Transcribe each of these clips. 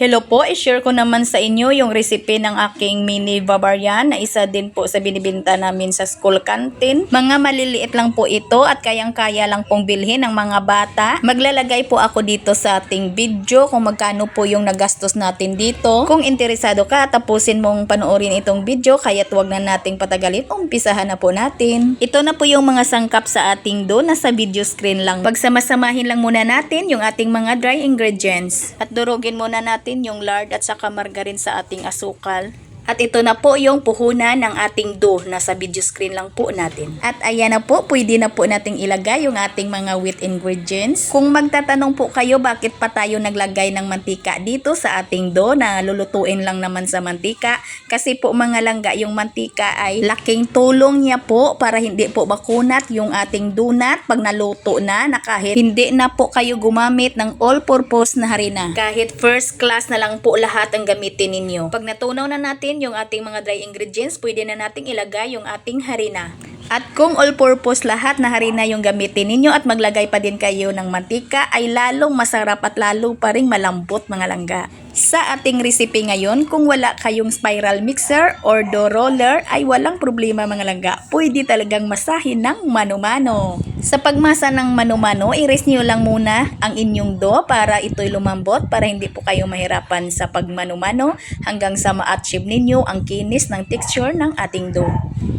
Hello po, i-share ko naman sa inyo yung recipe ng aking mini Bavarian na isa din po sa binibinta namin sa school canteen. Mga maliliit lang po ito at kayang-kaya lang pong bilhin ng mga bata. Maglalagay po ako dito sa ating video kung magkano po yung nagastos natin dito. Kung interesado ka, tapusin mong panoorin itong video kaya huwag na nating patagalin. Umpisahan na po natin. Ito na po yung mga sangkap sa ating do nasa video screen lang. Pagsamasamahin lang muna natin yung ating mga dry ingredients. At durugin muna natin yung lard at saka margarin sa ating asukal. At ito na po yung puhunan ng ating dough. Nasa video screen lang po natin. At ayan na po, pwede na po nating ilagay yung ating mga wheat ingredients. Kung magtatanong po kayo bakit pa tayo naglagay ng mantika dito sa ating dough na lulutuin lang naman sa mantika. Kasi po mga langga, yung mantika ay laking tulong niya po para hindi po bakunat yung ating donut pag naluto na na kahit hindi na po kayo gumamit ng all-purpose na harina. Kahit first class na lang po lahat ang gamitin ninyo. Pag natunaw na natin yung ating mga dry ingredients, pwede na nating ilagay yung ating harina. At kung all-purpose lahat na harina yung gamitin ninyo at maglagay pa din kayo ng mantika, ay lalong masarap at lalo pa rin malambot mga langga. Sa ating recipe ngayon, kung wala kayong spiral mixer or dough roller, ay walang problema mga langga. Pwede talagang masahin ng mano-mano. Sa pagmasa ng mano-mano, i-rest nyo lang muna ang inyong dough para ito'y lumambot para hindi po kayo mahirapan sa pagmano-mano hanggang sa ma-achieve ninyo ang kinis ng texture ng ating dough.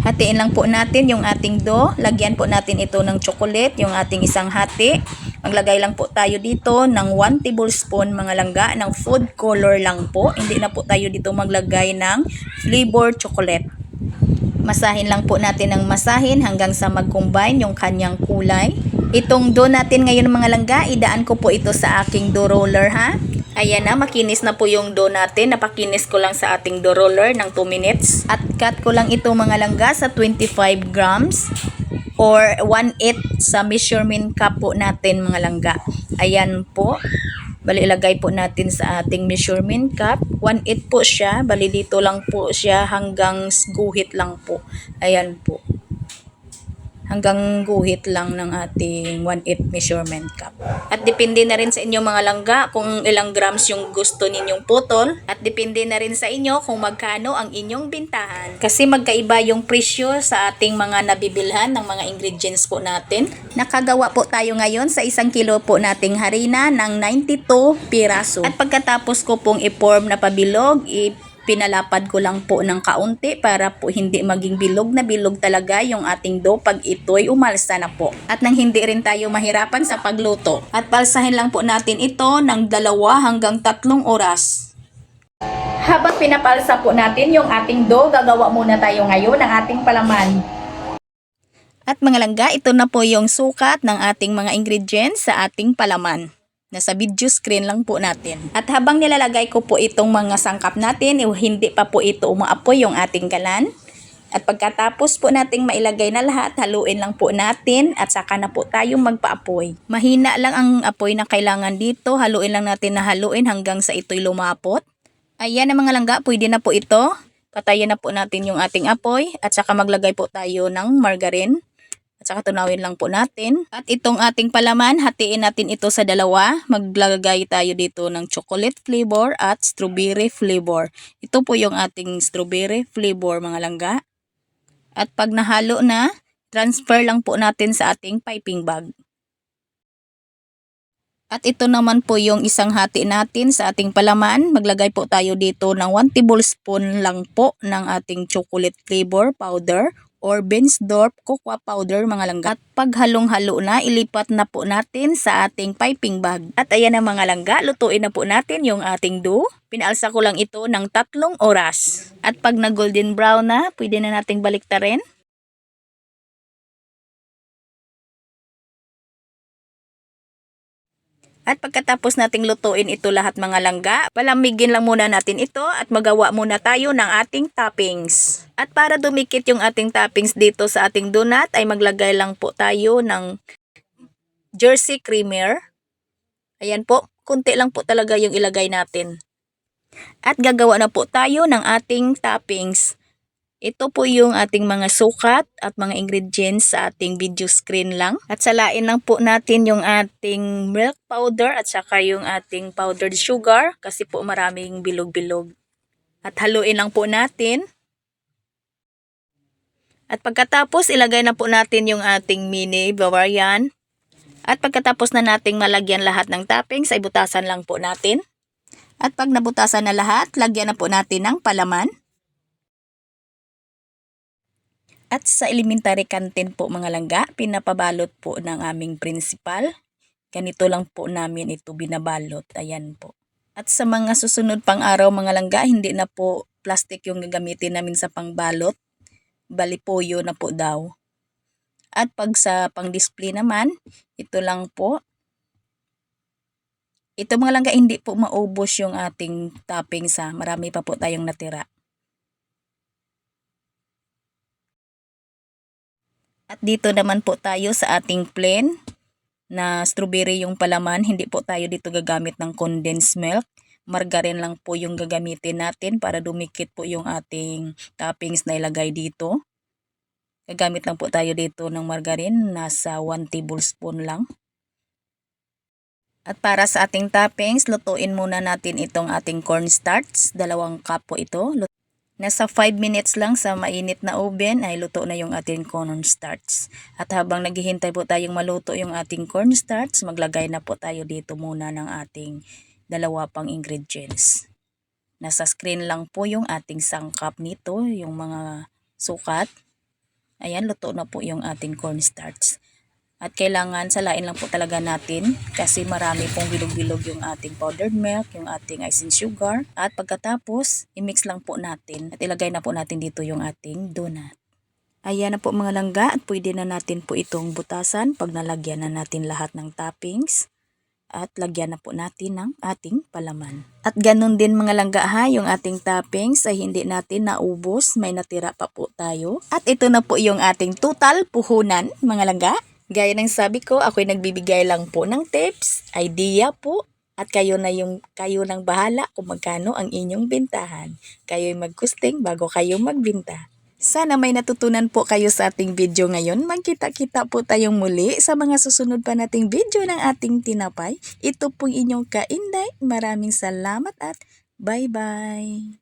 Hatiin lang po natin yung ating dough. Lagyan po natin ito ng chocolate, yung ating isang hati. Maglagay lang po tayo dito ng 1 tablespoon mga langga ng food color lang po. Hindi na po tayo dito maglagay ng flavor chocolate. Masahin lang po natin ng masahin hanggang sa mag-combine yung kanyang kulay. Itong dough natin ngayon mga langga, idaan ko po ito sa aking dough roller ha. Ayan na, makinis na po yung dough natin. Napakinis ko lang sa ating dough roller ng 2 minutes. At cut ko lang ito mga langga sa 25 grams or 1/8 sa measurement cup po natin mga langga. Ayan po. Bali ilagay po natin sa ating measurement cup. 1/8 po siya. Bali dito lang po siya hanggang guhit lang po. Ayan po. Hanggang guhit lang ng ating 1/8 measurement cup. At depende na rin sa inyo mga langga kung ilang grams yung gusto ninyong putol. At depende na rin sa inyo kung magkano ang inyong bintahan. Kasi magkaiba yung presyo sa ating mga nabibilhan ng mga ingredients po natin. Nakagawa po tayo ngayon sa isang kilo po nating harina ng 92 piraso. At pagkatapos ko pong i-form na pabilog, i pinalapad ko lang po ng kaunti para po hindi maging bilog na bilog talaga yung ating dough pag ito'y umalsa na po. At nang hindi rin tayo mahirapan sa pagluto. At palsahin lang po natin ito ng dalawa hanggang tatlong oras. Habang pinapalsa po natin yung ating dough, gagawa muna tayo ngayon ng ating palaman. At mga langga, ito na po yung sukat ng ating mga ingredients sa ating palaman. Nasa video screen lang po natin. At habang nilalagay ko po itong mga sangkap natin, eh, hindi pa po ito umaapoy yung ating galan. At pagkatapos po nating mailagay na lahat, haluin lang po natin at saka na po tayo magpaapoy. Mahina lang ang apoy na kailangan dito. Haluin lang natin na haluin hanggang sa ito'y lumapot. Ayan na mga langga, pwede na po ito. Patayin na po natin yung ating apoy at saka maglagay po tayo ng margarine. At saka tunawin lang po natin. At itong ating palaman, hatiin natin ito sa dalawa. Maglagay tayo dito ng chocolate flavor at strawberry flavor. Ito po yung ating strawberry flavor mga langga. At pag nahalo na, transfer lang po natin sa ating piping bag. At ito naman po yung isang hati natin sa ating palaman. Maglagay po tayo dito ng 1 tablespoon lang po ng ating chocolate flavor powder or Bensdorf cocoa powder mga langga. At pag halong-halo na, ilipat na po natin sa ating piping bag. At ayan na mga langga, lutuin na po natin yung ating dough. Pinaalsa ko lang ito ng tatlong oras. At pag na golden brown na, pwede na nating baliktarin. At pagkatapos nating lutuin ito lahat mga langga, palamigin lang muna natin ito at magawa muna tayo ng ating toppings. At para dumikit yung ating toppings dito sa ating donut ay maglagay lang po tayo ng jersey creamer. Ayan po, kunti lang po talaga yung ilagay natin. At gagawa na po tayo ng ating toppings. Ito po yung ating mga sukat at mga ingredients sa ating video screen lang. At salain lang po natin yung ating milk powder at saka yung ating powdered sugar kasi po maraming bilog-bilog. At haluin lang po natin. At pagkatapos ilagay na po natin yung ating mini Bavarian. At pagkatapos na nating malagyan lahat ng toppings ay butasan lang po natin. At pag nabutasan na lahat, lagyan na po natin ng palaman. At sa elementary canteen po mga langga, pinapabalot po ng aming principal. Ganito lang po namin ito binabalot. Ayan po. At sa mga susunod pang araw mga langga, hindi na po plastic yung gagamitin namin sa pangbalot. Balipoyo na po daw. At pag sa pang-display naman, ito lang po. Ito mga langga, hindi po maubos yung ating toppings ha. Marami pa po tayong natira. At dito naman po tayo sa ating plain na strawberry yung palaman. Hindi po tayo dito gagamit ng condensed milk. Margarine lang po yung gagamitin natin para dumikit po yung ating toppings na ilagay dito. Gagamit lang po tayo dito ng margarine. Nasa 1 tablespoon lang. At para sa ating toppings, lutuin muna natin itong ating cornstarch. Dalawang cup po ito. Nasa 5 minutes lang sa mainit na oven ay luto na yung ating cornstarch. At habang naghihintay po tayong maluto yung ating cornstarch, maglagay na po tayo dito muna ng ating dalawa pang ingredients. Nasa screen lang po yung ating sangkap nito, yung mga sukat. Ayan, luto na po yung ating cornstarch. At kailangan salain lang po talaga natin kasi marami pong bilog-bilog yung ating powdered milk, yung ating icing sugar. At pagkatapos, i-mix lang po natin at ilagay na po natin dito yung ating donut. Ayan na po mga langga at pwede na natin po itong butasan pag nalagyan na natin lahat ng toppings at lagyan na po natin ng ating palaman. At ganun din mga langga ha, yung ating toppings ay hindi natin naubos, may natira pa po tayo. At ito na po yung ating total puhunan mga langga. Gaya ng sabi ko, ako'y nagbibigay lang po ng tips, idea po, at kayo na yung kayo nang bahala kung magkano ang inyong bintahan. Kayo'y magkusting bago kayo magbinta. Sana may natutunan po kayo sa ating video ngayon. Magkita-kita po tayong muli sa mga susunod pa nating video ng ating tinapay. Ito pong inyong kainday. Maraming salamat at bye-bye.